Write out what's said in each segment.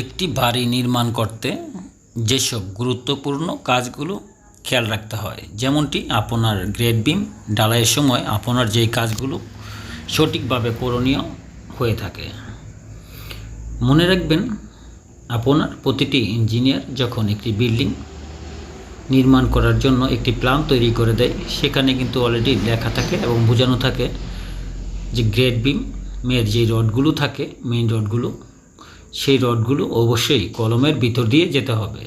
একটি বাড়ি নির্মাণ করতে যেসব গুরুত্বপূর্ণ কাজগুলো খেয়াল রাখতে হয়, যেমনটি আপনার গ্রেড বিম, ঢালাইয়ের সময় আপনার যেই কাজগুলো সঠিকভাবে করণীয় হয়ে থাকে। মনে রাখবেন, আপনার প্রতিটি ইঞ্জিনিয়ার যখন একটি বিল্ডিং নির্মাণ করার জন্য একটি প্ল্যান তৈরি করে দেয়, সেখানে কিন্তু অলরেডি লেখা থাকে এবং বোঝানো থাকে যে গ্রেড বিম, মেয়ের যে রডগুলো থাকে মেইন রডগুলো সেই রডগুলো অবশ্যই কলমের ভিতর দিয়ে যেতে হবে।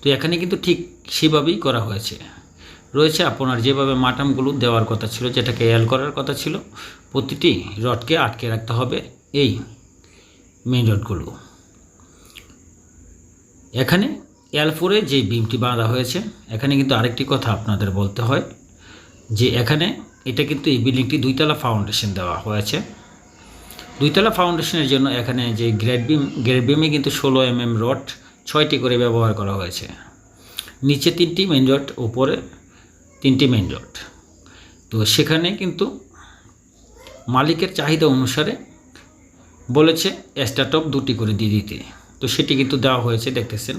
তো এখানে কিন্তু ঠিক সেভাবেই করা হয়েছে। রয়েছে আপনার যেভাবে মাটামগুলো দেওয়ার কথা ছিল, যেটাকে এল করার কথা ছিল, প্রতিটি রডকে আটকে রাখতে হবে এই মেন রডগুলো। এখানে এল ফোরে যে বিমটি বাঁধা হয়েছে, এখানে কিন্তু আরেকটি কথা আপনাদের বলতে হয় যে এখানে এটা কিন্তু এই বিল্ডিংটি দুইতলা ফাউন্ডেশন দেওয়া হয়েছে। দুইতলা ফাউন্ডেশনের জন্য এখানে যে গ্রেড বিম গ্রেড বিমে কিন্তু ষোলো এম এম রড ছয়টি করে ব্যবহার করা হয়েছে। নিচে তিনটি মেন রড উপরে তিনটি মেন রড তো সেখানে কিন্তু মালিকের চাহিদা অনুসারে বলেছে স্টার্টপ দুটি করে দিয়ে দিতে। তো সেটি কিন্তু দেওয়া হয়েছে, দেখতেছেন।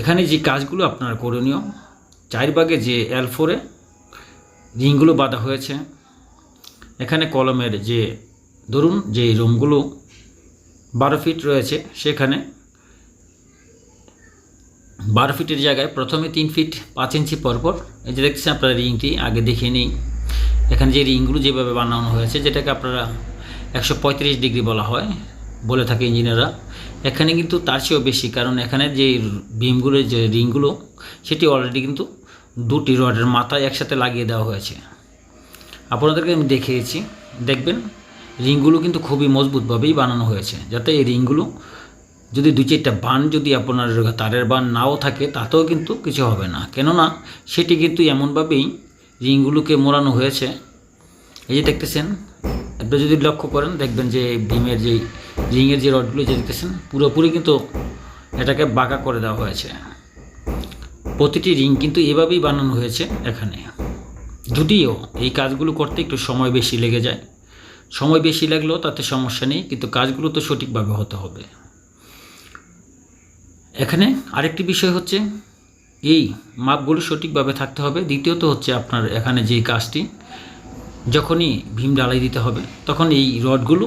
এখানে যে কাজগুলো আপনার করণীয়, চার ভাগে যে এল ফোরে রিংগুলো বাঁধা হয়েছে, এখানে কলমের যে ধরুন যে রুমগুলো বারো ফিট রয়েছে, সেখানে বারো ফিটের জায়গায় প্রথমে তিন ফিট পাঁচ ইঞ্চি পরপর, এই যে দেখছেন আপনারা রিংটি, আগে দেখে নিই। এখানে যে রিংগুলো যেভাবে বানানো হয়েছে, যেটাকে আপনারা একশো পঁয়ত্রিশ ডিগ্রি বলা হয়, বলে থাকে ইঞ্জিনিয়াররা, এখানে কিন্তু তার চেয়েও বেশি, কারণ এখানে যে বিমগুলো, যে রিংগুলো, সেটি অলরেডি কিন্তু দুটি রডের মাথায় একসাথে লাগিয়ে দেওয়া হয়েছে। আপনাদেরকে আমি দেখিয়েছি, দেখবেন রিংগুলো কিন্তু খুবই মজবুতভাবেই বানানো হয়েছে। যাতে এই রিংগুলো যদি দুই চারটা বান যদি আপনার তারের বান নাও থাকে, তাতেও কিন্তু কিছু হবে না। কেননা সেটি কিন্তু এমনভাবেই রিংগুলোকে মোড়ানো হয়েছে। এই যে দেখতেছেন আপনি যদি লক্ষ্য করেন, দেখবেন যে ভীমের যে রিংয়ের যে রডগুলো যে দেখতেছেন, পুরোপুরি কিন্তু এটাকে বাঁকা করে দেওয়া হয়েছে। প্রতিটি রিং কিন্তু এভাবেই বানানো হয়েছে এখানে। যদিও এই কাজগুলো করতে একটু সময় বেশি লেগে যায়। সময় বেশি লাগলেও তাতে সমস্যা নেই, কিন্তু কাজগুলো তো সঠিকভাবে হতে হবে। এখানে আরেকটি বিষয় হচ্ছে, এই মাপগুলো সঠিকভাবে থাকতে হবে। দ্বিতীয়ত হচ্ছে আপনার এখানে যে কাজটি, যখনই ভীম ডালাই দিতে হবে, তখন এই রডগুলো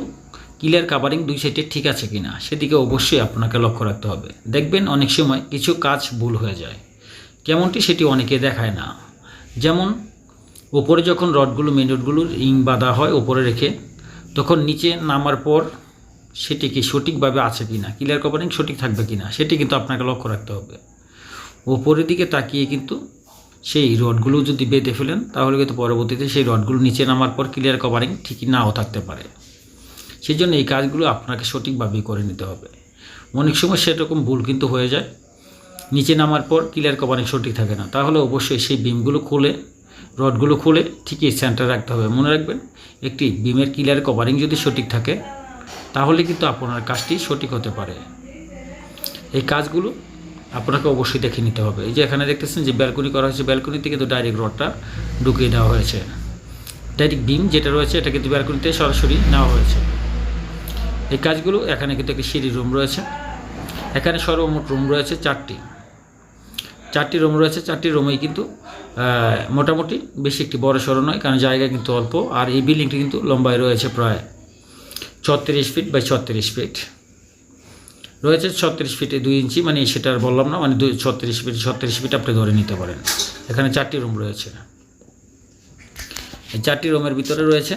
ক্লিয়ার কাভারিং দুই সাইডে ঠিক আছে কি না সেদিকে অবশ্যই আপনাকে লক্ষ্য রাখতে হবে। দেখবেন অনেক সময় কিছু কাজ ভুল হয়ে যায়। কেমনটি সেটি অনেকে দেখায় না। যেমন, ওপরে যখন রডগুলো মেন রডগুলো রিং বাঁধা হয়, ওপরে রেখে তখন নিচে নামার পর সেটি কি সঠিকভাবে আছে কি না ক্লিয়ার কভারিং সঠিক থাকবে কি না সেটি কিন্তু আপনাকে লক্ষ্য রাখতে হবে। ওপরের দিকে তাকিয়ে কিন্তু সেই রডগুলো যদি বেঁধে ফেলেন, তাহলে কিন্তু পরবর্তীতে সেই রডগুলো নিচে নামার পর ক্লিয়ার কভারিং ঠিকই নাও থাকতে পারে। সেই জন্য এই কাজগুলো আপনাকে সঠিকভাবেই করে নিতে হবে। অনেক সময় সেরকম ভুল কিন্তু হয়ে যায়। নিচে নামার পর ক্লিয়ার কভারিং সঠিক থাকে না। তাহলে অবশ্যই সেই বিমগুলো খুলে রডগুলো খুলে ঠিকই সেন্টার রাখতে হবে। মনে রাখবেন, একটি বিমের কিলার কভারিং যদি সঠিক থাকে, তাহলে কিন্তু আপনার কাজটি সঠিক হতে পারে। এই কাজগুলো আপনাকে অবশ্যই দেখে নিতে হবে। এই যে এখানে দেখতেছেন যে ব্যালকনি করা হয়েছে ব্যালকনিতে কিন্তু ডাইরেক্ট রডটা ঢুকিয়ে দেওয়া হয়েছে। ডাইরেক্ট বিম যেটা রয়েছে, এটা কিন্তু ব্যালকনিতে সরাসরি নেওয়া হয়েছে। এই কাজগুলো এখানে কিন্তু একটি সিঁড়ি রুম রয়েছে। এখানে সর্বমোট রুম রয়েছে চারটি। চারটি রুম রয়েছে, চারটি রুমেই কিন্তু মোটামুটি বেশি একটি বড় সড়ো নয়, কারণ জায়গা কিন্তু অল্প, আর এই বিল্ডিংটি কিন্তু লম্বায় রয়েছে প্রায় ছত্রিশ ফিট বাই ছত্রিশ ফিট। রয়েছে ছত্রিশ ফিটে দুই ইঞ্চি মানে সেটা আর বললাম না মানে দুই, ছত্রিশ ফিট ছত্রিশ ফিট আপনি ধরে নিতে পারেন। এখানে চারটি রুম রয়েছে। এই চারটি রুমের ভিতরে রয়েছে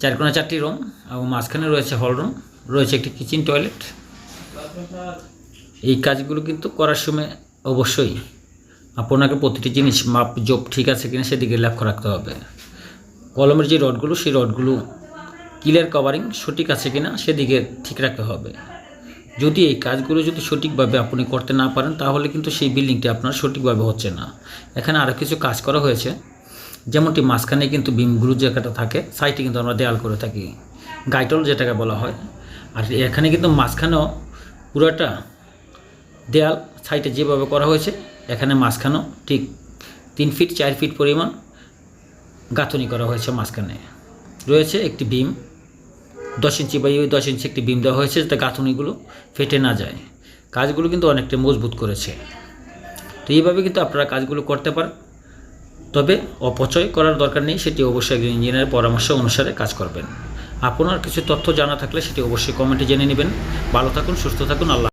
চার কোণা চারটি রুম এবং মাঝখানে রয়েছে হল রুম, রয়েছে একটি কিচেন টয়লেট এই কাজগুলো কিন্তু করার সময় অবশ্যই আপনাকে প্রতিটি জিনিস মাপ, জোপ ঠিক আছে কিনা সেদিকে লক্ষ্য রাখতে হবে। কলমের যে রডগুলো, সেই রডগুলো ক্লিয়ার কভারিং সঠিক আছে কিনা সেদিকে ঠিক রাখতে হবে। যদি এই কাজগুলো যদি সঠিকভাবে আপনি করতে না পারেন, তাহলে কিন্তু সেই বিল্ডিংটি আপনার সঠিকভাবে হচ্ছে না। এখানে আরও কিছু কাজ করা হয়েছে। যেমনটি মাঝখানে কিন্তু বিমগুলো জায়গাটা থাকে সাইডে কিন্তু আমরা দেয়াল করে থাকি। গাইটল যেটাকে বলা হয়। আর এখানে কিন্তু মাঝখানেও পুরোটা দেয়াল সাইডে যেভাবে করা হয়েছে, এখানে মাঝখানেও ঠিক তিন ফিট, চার ফিট পরিমাণ গাঁথনি করা হয়েছে মাঝখানে। রয়েছে একটি বিম, দশ ইঞ্চি বা দশ ইঞ্চি একটি বিম দেওয়া হয়েছে যাতে গাঁথুনিগুলো ফেটে না যায়। কাজগুলো কিন্তু অনেকটা মজবুত করেছে। তো এইভাবে কিন্তু আপনারা কাজগুলো করতে পারেন। তবে অপচয় করার দরকার নেই, সেটি অবশ্যই একজন ইঞ্জিনিয়ারের পরামর্শ অনুসারে কাজ করবেন। আপনার কিছু তথ্য জানা থাকলে সেটি অবশ্যই কমেন্টে জেনে নেবেন। ভালো থাকুন, সুস্থ থাকুন, আল্লাহ